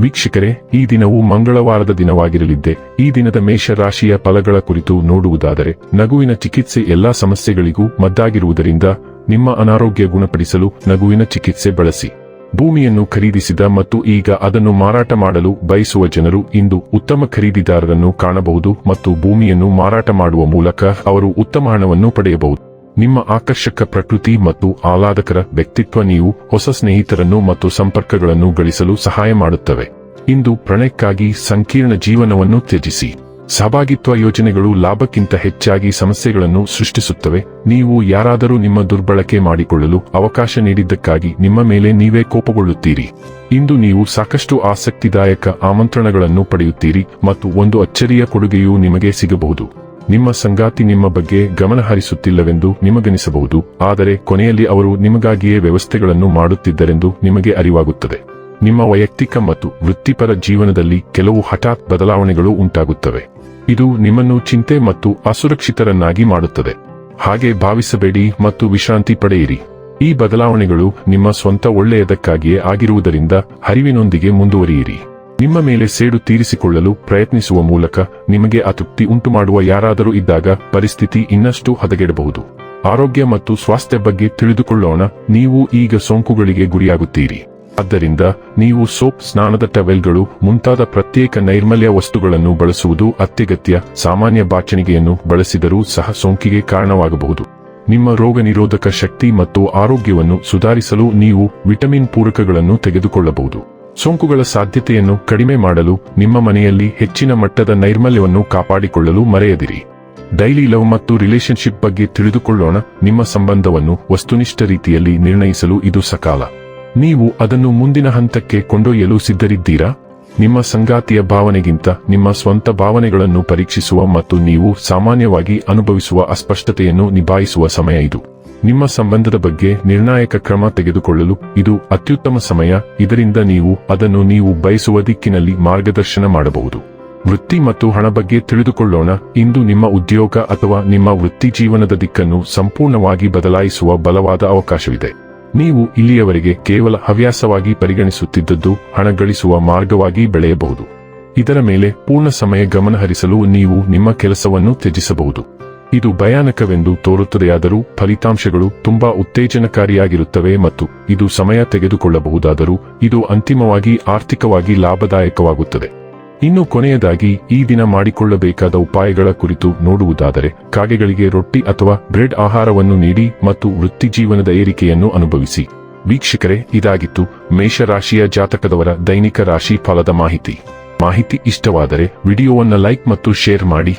ವೀಕ್ಷಕರೇ, ಈ ದಿನವು ಮಂಗಳವಾರದ ದಿನವಾಗಿರಲಿದ್ದೆ. ಈ ದಿನದ ಮೇಷ ರಾಶಿಯ ಫಲಗಳ ಕುರಿತು ನೋಡುವುದಾದರೆ, ನಗುವಿನ ಚಿಕಿತ್ಸೆ ಎಲ್ಲಾ ಸಮಸ್ಯೆಗಳಿಗೂ ಮದ್ದಾಗಿರುವುದರಿಂದ ನಿಮ್ಮ ಅನಾರೋಗ್ಯ ಗುಣಪಡಿಸಲು ನಗುವಿನ ಚಿಕಿತ್ಸೆ ಬಳಸಿ. ಭೂಮಿಯನ್ನು ಖರೀದಿಸಿದ ಮತ್ತು ಈಗ ಅದನ್ನು ಮಾರಾಟ ಮಾಡಲು ಬಯಸುವ ಜನರು ಇಂದು ಉತ್ತಮ ಖರೀದಿದಾರರನ್ನು ಕಾಣಬಹುದು ಮತ್ತು ಭೂಮಿಯನ್ನು ಮಾರಾಟ ಮಾಡುವ ಮೂಲಕ ಅವರು ಉತ್ತಮ ಹಣವನ್ನು ಪಡೆಯಬಹುದು. ನಿಮ್ಮ ಆಕರ್ಷಕ ಪ್ರಕೃತಿ ಮತ್ತು ಆಹ್ಲಾದಕರ ವ್ಯಕ್ತಿತ್ವ ನೀವು ಹೊಸ ಸ್ನೇಹಿತರನ್ನು ಮತ್ತು ಸಂಪರ್ಕಗಳನ್ನು ಗಳಿಸಲು ಸಹಾಯ ಮಾಡುತ್ತವೆ. ಇಂದು ಪ್ರಣಯಕ್ಕಾಗಿ ಸಂಕೀರ್ಣ ಜೀವನವನ್ನು ತ್ಯಜಿಸಿ. ಸಹಭಾಗಿತ್ವ ಯೋಜನೆಗಳು ಲಾಭಕ್ಕಿಂತ ಹೆಚ್ಚಾಗಿ ಸಮಸ್ಯೆಗಳನ್ನು ಸೃಷ್ಟಿಸುತ್ತವೆ. ನೀವು ಯಾರಾದರೂ ನಿಮ್ಮ ದುರ್ಬಳಕೆ ಮಾಡಿಕೊಳ್ಳಲು ಅವಕಾಶ ನೀಡಿದ್ದಕ್ಕಾಗಿ ನಿಮ್ಮ ಮೇಲೆ ನೀವೇ ಕೋಪಗೊಳ್ಳುತ್ತೀರಿ. ಇಂದು ನೀವು ಸಾಕಷ್ಟು ಆಸಕ್ತಿದಾಯಕ ಆಮಂತ್ರಣಗಳನ್ನು ಪಡೆಯುತ್ತೀರಿ ಮತ್ತು ಒಂದು ಅಚ್ಚರಿಯ ಕೊಡುಗೆಯೂ ನಿಮಗೆ ಸಿಗಬಹುದು. ನಿಮ್ಮ ಸಂಗಾತಿ ನಿಮ್ಮ ಬಗ್ಗೆ ಗಮನ ಹರಿಸುತ್ತಿಲ್ಲವೆಂದು ನಿಮಗನಿಸಬಹುದು, ಆದರೆ ಕೊನೆಯಲ್ಲಿ ಅವರು ನಿಮಗಾಗಿಯೇ ವ್ಯವಸ್ಥೆಗಳನ್ನು ಮಾಡುತ್ತಿದ್ದರೆಂದು ನಿಮಗೆ ಅರಿವಾಗುತ್ತದೆ. ನಿಮ್ಮ ವೈಯಕ್ತಿಕ ಮತ್ತು ವೃತ್ತಿಪರ ಜೀವನದಲ್ಲಿ ಕೆಲವು ಹಠಾತ್ ಬದಲಾವಣೆಗಳು ಉಂಟಾಗುತ್ತವೆ. ಇದು ನಿಮ್ಮನ್ನು ಚಿಂತೆ ಮತ್ತು ಅಸುರಕ್ಷಿತರನ್ನಾಗಿ ಮಾಡುತ್ತದೆ. ಹಾಗೆ ಭಾವಿಸಬೇಡಿ ಮತ್ತು ವಿಶ್ರಾಂತಿ ಪಡೆಯಿರಿ. ಈ ಬದಲಾವಣೆಗಳು ನಿಮ್ಮ ಸ್ವಂತ ಒಳ್ಳೆಯದಕ್ಕಾಗಿಯೇ ಆಗಿರುವುದರಿಂದ ಹರಿವಿನೊಂದಿಗೆ ಮುಂದುವರಿಯಿರಿ. ನಿಮ್ಮ ಮೇಲೆ ಸೇಡು ತೀರಿಸಿಕೊಳ್ಳಲು ಪ್ರಯತ್ನಿಸುವ ಮೂಲಕ ನಿಮಗೆ ಅತೃಪ್ತಿ ಉಂಟುಮಾಡುವ ಯಾರಾದರೂ ಇದ್ದಾಗ ಪರಿಸ್ಥಿತಿ ಇನ್ನಷ್ಟು ಹದಗೆಡಬಹುದು. ಆರೋಗ್ಯ ಮತ್ತು ಸ್ವಾಸ್ಥ್ಯ ಬಗ್ಗೆ ತಿಳಿದುಕೊಳ್ಳೋಣ, ನೀವು ಈಗ ಸೋಂಕುಗಳಿಗೆ ಗುರಿಯಾಗುತ್ತೀರಿ. ಆದ್ದರಿಂದ ನೀವು ಸೋಪ್, ಸ್ನಾನದ ಟವೆಲ್ಗಳು, ಮುಂತಾದ ಪ್ರತ್ಯೇಕ ನೈರ್ಮಲ್ಯ ವಸ್ತುಗಳನ್ನು ಬಳಸುವುದು ಅತ್ಯಗತ್ಯ, ಸಾಮಾನ್ಯ ಬಾಚಣಿಗೆಯನ್ನು ಬಳಸಿದರೂ ಸಹ ಸೋಂಕಿಗೆ ಕಾರಣವಾಗಬಹುದು. ನಿಮ್ಮ ರೋಗ ನಿರೋಧಕ ಶಕ್ತಿ ಮತ್ತು ಆರೋಗ್ಯವನ್ನು ಸುಧಾರಿಸಲು ನೀವು ವಿಟಮಿನ್ ಪೂರಕಗಳನ್ನು ತೆಗೆದುಕೊಳ್ಳಬಹುದು. ಸೋಂಕುಗಳ ಸಾಧ್ಯತೆಯನ್ನು ಕಡಿಮೆ ಮಾಡಲು ನಿಮ್ಮ ಮನೆಯಲ್ಲಿ ಹೆಚ್ಚಿನ ಮಟ್ಟದ ನೈರ್ಮಲ್ಯವನ್ನು ಕಾಪಾಡಿಕೊಳ್ಳಲು ಮರೆಯದಿರಿ. ಡೈಲಿ ಲವ್ ಮತ್ತು ರಿಲೇಶನ್ಶಿಪ್ ಬಗ್ಗೆ ತಿಳಿದುಕೊಳ್ಳೋಣ. ನಿಮ್ಮ ಸಂಬಂಧವನ್ನು ವಸ್ತುನಿಷ್ಠ ರೀತಿಯಲ್ಲಿ ನಿರ್ಣಯಿಸಲು ಇದು ಸಕಾಲ. ನೀವು ಅದನ್ನು ಮುಂದಿನ ಹಂತಕ್ಕೆ ಕೊಂಡೊಯ್ಯಲು ಸಿದ್ಧರಿದ್ದೀರಾ? ನಿಮ್ಮ ಸಂಗಾತಿಯ ಭಾವನೆಗಿಂತ ನಿಮ್ಮ ಸ್ವಂತ ಭಾವನೆಗಳನ್ನು ಪರೀಕ್ಷಿಸುವ ಮತ್ತು ನೀವು ಸಾಮಾನ್ಯವಾಗಿ ಅನುಭವಿಸುವ ಅಸ್ಪಷ್ಟತೆಯನ್ನು ನಿಭಾಯಿಸುವ ಸಮಯ ಇದು. ನಿಮ್ಮ ಸಂಬಂಧದ ಬಗ್ಗೆ ನಿರ್ಣಾಯಕ ಕ್ರಮ ತೆಗೆದುಕೊಳ್ಳಲು ಇದು ಅತ್ಯುತ್ತಮ ಸಮಯ, ಇದರಿಂದ ನೀವು ಅದನ್ನು ನೀವು ಬಯಸುವ ದಿಕ್ಕಿನಲ್ಲಿ ಮಾರ್ಗದರ್ಶನ ಮಾಡಬಹುದು. ವೃತ್ತಿ ಮತ್ತು ಹಣ ಬಗ್ಗೆ ತಿಳಿದುಕೊಳ್ಳೋಣ, ಇಂದು ನಿಮ್ಮ ಉದ್ಯೋಗ ಅಥವಾ ನಿಮ್ಮ ವೃತ್ತಿ ಜೀವನದ ದಿಕ್ಕನ್ನು ಸಂಪೂರ್ಣವಾಗಿ ಬದಲಾಯಿಸುವ ಬಲವಾದ ಅವಕಾಶವಿದೆ. ನೀವು ಇಲ್ಲಿಯವರೆಗೆ ಕೇವಲ ಹವ್ಯಾಸವಾಗಿ ಪರಿಗಣಿಸುತ್ತಿದ್ದದ್ದು, ಹಣ ಗಳಿಸುವ ಮಾರ್ಗವಾಗಿ ಬೆಳೆಯಬಹುದು. ಇದರ ಮೇಲೆ ಪೂರ್ಣ ಸಮಯ ಗಮನಹರಿಸಲು ನೀವು ನಿಮ್ಮ ಕೆಲಸವನ್ನು ತ್ಯಜಿಸಬಹುದು. ಇದು ಭಯಾನಕವೆಂದು ತೋರುತ್ತದೆಯಾದರೂ ಫಲಿತಾಂಶಗಳು ತುಂಬಾ ಉತ್ತೇಜನಕಾರಿಯಾಗಿರುತ್ತವೆ ಮತ್ತು ಇದು ಸಮಯ ತೆಗೆದುಕೊಳ್ಳಬಹುದಾದರೂ ಇದು ಅಂತಿಮವಾಗಿ ಆರ್ಥಿಕವಾಗಿ ಲಾಭದಾಯಕವಾಗುತ್ತದೆ. ಇನ್ನು ಕೊನೆಯದಾಗಿ, ಈ ದಿನ ಮಾಡಿಕೊಳ್ಳಬೇಕಾದ ಉಪಾಯಗಳ ಕುರಿತು ನೋಡುವುದಾದರೆ, ಕಾಗೆಗಳಿಗೆ ರೊಟ್ಟಿ ಅಥವಾ ಬ್ರೆಡ್ ಆಹಾರವನ್ನು ನೀಡಿ ಮತ್ತು ವೃತ್ತಿಜೀವನದ ಏರಿಕೆಯನ್ನು ಅನುಭವಿಸಿ. ವೀಕ್ಷಕರೇ, ಇದಾಗಿತ್ತು ಮೇಷರಾಶಿಯ ಜಾತಕದವರ ದೈನಿಕ ರಾಶಿ ಫಲದ ಮಾಹಿತಿ. ಮಾಹಿತಿ ಇಷ್ಟವಾದರೆ, ವಿಡಿಯೋವನ್ನು ಲೈಕ್ ಮತ್ತು ಶೇರ್ ಮಾಡಿ.